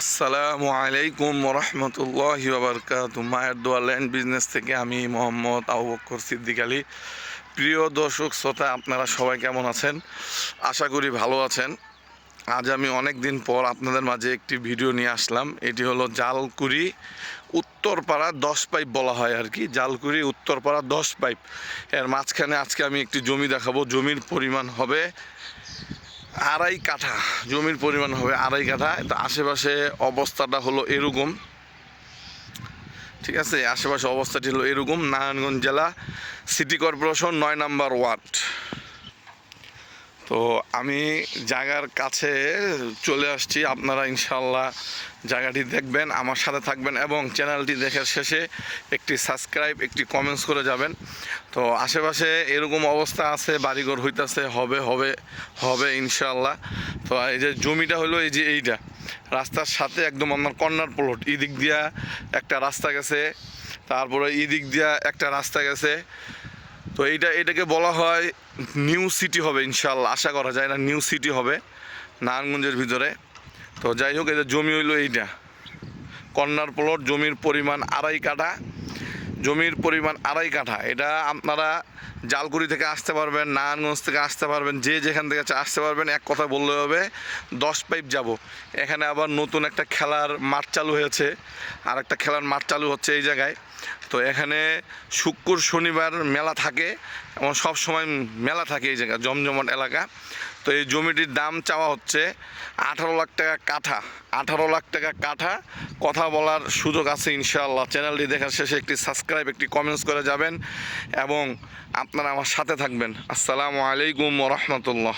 আসসালামু আলাইকুম রহমতুল্লাহি বাবরকাত মায়ের দোয়া ল্যান্ড বিজনেস থেকে আমি মোহাম্মদ আবু বক্কর সিদ্দিক আলী। প্রিয় দর্শক, শ্রোতা, আপনারা সবাই কেমন আছেন? আশা করি ভালো আছেন। আজ আমি অনেক দিন পর আপনাদের মাঝে একটি ভিডিও নিয়ে আসলাম। এটি হলো জালকুড়ি উত্তরপাড়া দশ পাইপ বলা হয় আর কি। জালকুড়ি উত্তরপাড়া দশ পাইপ। এর মাঝখানে আজকে আমি একটি জমি দেখাবো। জমির পরিমাণ হবে আড়াই কাঠা, জমির পরিমাণ হবে আড়াই কাঠা। তো আশেপাশে অবস্থাটা হলো এরকম। ঠিক আছে, আশেপাশে অবস্থাটি হলো এরকম। নারায়ণগঞ্জ জেলা, সিটি কর্পোরেশন, নয় নাম্বার ওয়ার্ড। তো আমি জায়গার কাছে চলে আসছি। আপনারা ইনশাল্লাহ জায়গাটি দেখবেন, আমার সাথে থাকবেন এবং চ্যানেলটি দেখার শেষে একটি সাবস্ক্রাইব, একটি কমেন্টস করে যাবেন। তো আশেপাশে এরকম অবস্থা আছে, বাড়িঘর হইতাছে, হবে হবে হবে ইনশাল্লাহ তো এই যে জমিটা হলো এই যে এইটা, রাস্তার সাথে একদম আপনার কর্নার প্লট। এই দিক দিয়া একটা রাস্তা গেছে, তারপরে এই দিক দিয়া একটা রাস্তা গেছে। তো এইটা, এটাকে বলা হয় নিউ সিটি হবে ইনশাল্লাহ আশা করা যায় না নিউ সিটি হবে নারায়ণগঞ্জের ভিতরে। তো যাই হোক এটা জমি হইল এইটা। কন্যার প্লট, জমির পরিমাণ আড়াই কাঠা। জমির পরিমাণ আড়াই কাঠা। এটা আপনারা জালকুড়ি থেকে আসতে পারবেন, নারায়ণগঞ্জ থেকে আসতে পারবেন, যে যেখান থেকে আসতে পারবেন। এক কথা বললে হবে, দশ পাইপ যাব। এখানে আবার নতুন একটা খেলার মাঠ চালু হয়েছে। আর একটা খেলার মাঠ চালু হচ্ছে এই জায়গায়। তো এখানে শুক্র, শনিবার মেলা থাকে এবং সব সময় মেলা থাকে এই জায়গা, জমজমাট এলাকা। তো এই জমিটির দাম চাওয়া হচ্ছে আঠারো লাখ টাকা কাঠা। আঠারো লাখ টাকা কাঠা, কথা বলার সুযোগ আছে ইনশাআল্লাহ। চ্যানেলটি দেখার শেষে একটি সাবস্ক্রাইব একটি কমেন্টস করে যাবেন এবং আপনারা আমার সাথে থাকবেন। আসসালামু আলাইকুম রহমতুল্লাহ।